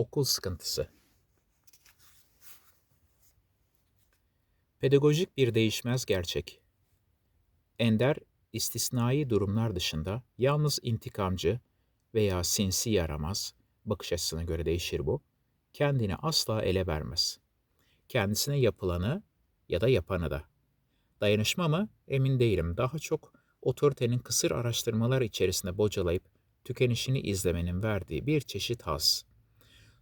Okul sıkıntısı. Pedagojik bir değişmez gerçek. Ender, istisnai durumlar dışında yalnız intikamcı veya sinsi yaramaz, bakış açısına göre değişir bu, kendini asla ele vermez. Kendisine yapılanı ya da yapanı da. Dayanışma mı? Emin değilim. Daha çok otoritenin kısır araştırmalar içerisinde bocalayıp tükenişini izlemenin verdiği bir çeşit haz.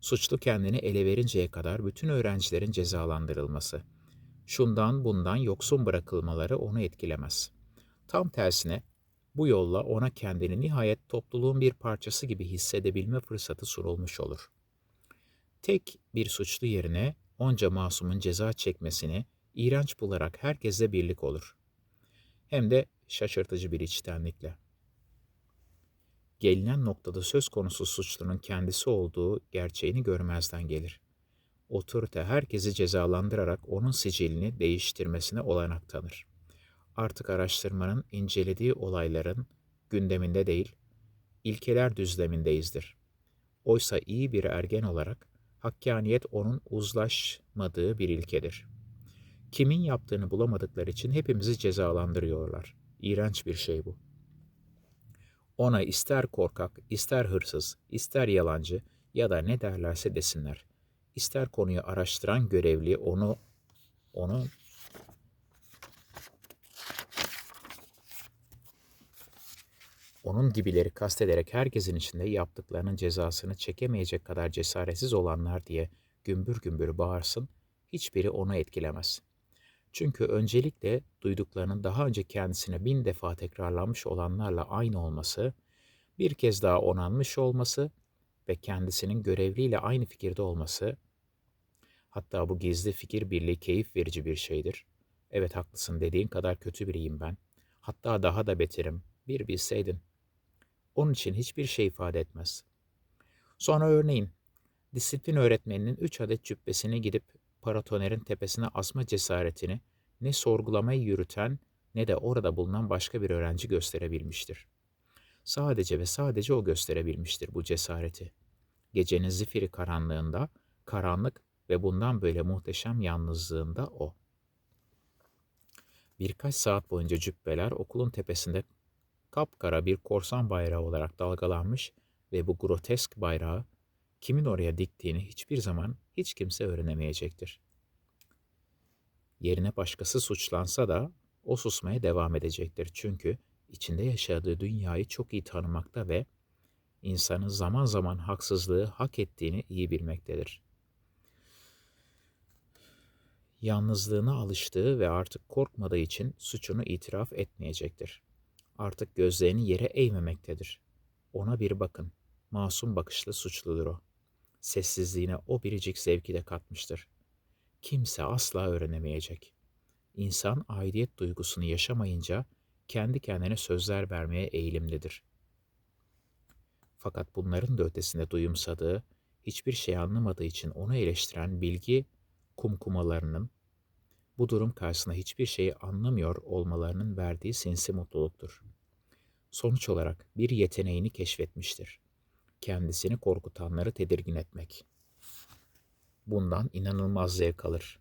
Suçlu kendini ele verinceye kadar bütün öğrencilerin cezalandırılması. Şundan bundan yoksun bırakılmaları onu etkilemez. Tam tersine bu yolla ona kendini nihayet topluluğun bir parçası gibi hissedebilme fırsatı sunulmuş olur. Tek bir suçlu yerine onca masumun ceza çekmesini iğrenç bularak herkesle birlik olur. Hem de şaşırtıcı bir içtenlikle. Gelinen noktada söz konusu suçlunun kendisi olduğu gerçeğini görmezden gelir. Otorite herkesi cezalandırarak onun sicilini değiştirmesine olanak tanır. Artık araştırmanın incelediği olayların gündeminde değil, ilkeler düzlemindeyizdir. Oysa iyi bir ergen olarak hakkaniyet onun uzlaşmadığı bir ilkedir. Kimin yaptığını bulamadıkları için hepimizi cezalandırıyorlar. İğrenç bir şey bu. Ona ister korkak, ister hırsız, ister yalancı ya da ne derlerse desinler. İster konuyu araştıran görevli onu onu onun gibileri kastederek herkesin içinde yaptıklarının cezasını çekemeyecek kadar cesaretsiz olanlar diye gümbür gümbür bağırsın, hiçbiri onu etkilemez. Çünkü öncelikle duyduklarının daha önce kendisine bin defa tekrarlanmış olanlarla aynı olması, bir kez daha onanmış olması ve kendisinin görevliyle aynı fikirde olması, hatta bu gizli fikir birliği keyif verici bir şeydir. Evet haklısın dediğin kadar kötü biriyim ben. Hatta daha da beterim. Bir bilseydin. Onun için hiçbir şey ifade etmez. Sonra örneğin disiplin öğretmeninin üç adet cübbesini gidip paratonerin tepesine asma cesaretini ne sorgulamayı yürüten ne de orada bulunan başka bir öğrenci gösterebilmiştir. Sadece ve sadece o gösterebilmiştir bu cesareti. Gecenin zifiri karanlığında, karanlık ve bundan böyle muhteşem yalnızlığında o. Birkaç saat boyunca cübbeler okulun tepesinde kapkara bir korsan bayrağı olarak dalgalanmış ve bu grotesk bayrağı kimin oraya diktiğini hiçbir zaman hiç kimse öğrenemeyecektir. Yerine başkası suçlansa da o susmaya devam edecektir. Çünkü içinde yaşadığı dünyayı çok iyi tanımakta ve insanın zaman zaman haksızlığı hak ettiğini iyi bilmektedir. Yalnızlığına alıştığı ve artık korkmadığı için suçunu itiraf etmeyecektir. Artık gözlerini yere eğmemektedir. Ona bir bakın. Masum bakışlı suçludur o. Sessizliğine o biricik zevki de katmıştır. Kimse asla öğrenemeyecek. İnsan aidiyet duygusunu yaşamayınca kendi kendine sözler vermeye eğilimlidir. Fakat bunların da ötesinde duyumsadığı, hiçbir şey anlamadığı için onu eleştiren bilgi kumkumalarının, bu durum karşısında hiçbir şeyi anlamıyor olmalarının verdiği sinsi mutluluktur. Sonuç olarak bir yeteneğini keşfetmiştir. Kendisini korkutanları tedirgin etmek. Bundan inanılmaz zevk alır.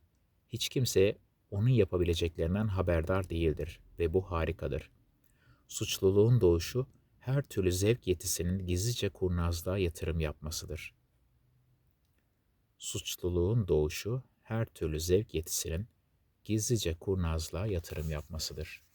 Hiç kimse onun yapabileceklerinden haberdar değildir ve bu harikadır. Suçluluğun doğuşu her türlü zevk yetisinin gizlice kurnazlığa yatırım yapmasıdır. Suçluluğun doğuşu her türlü zevk yetisinin gizlice kurnazlığa yatırım yapmasıdır.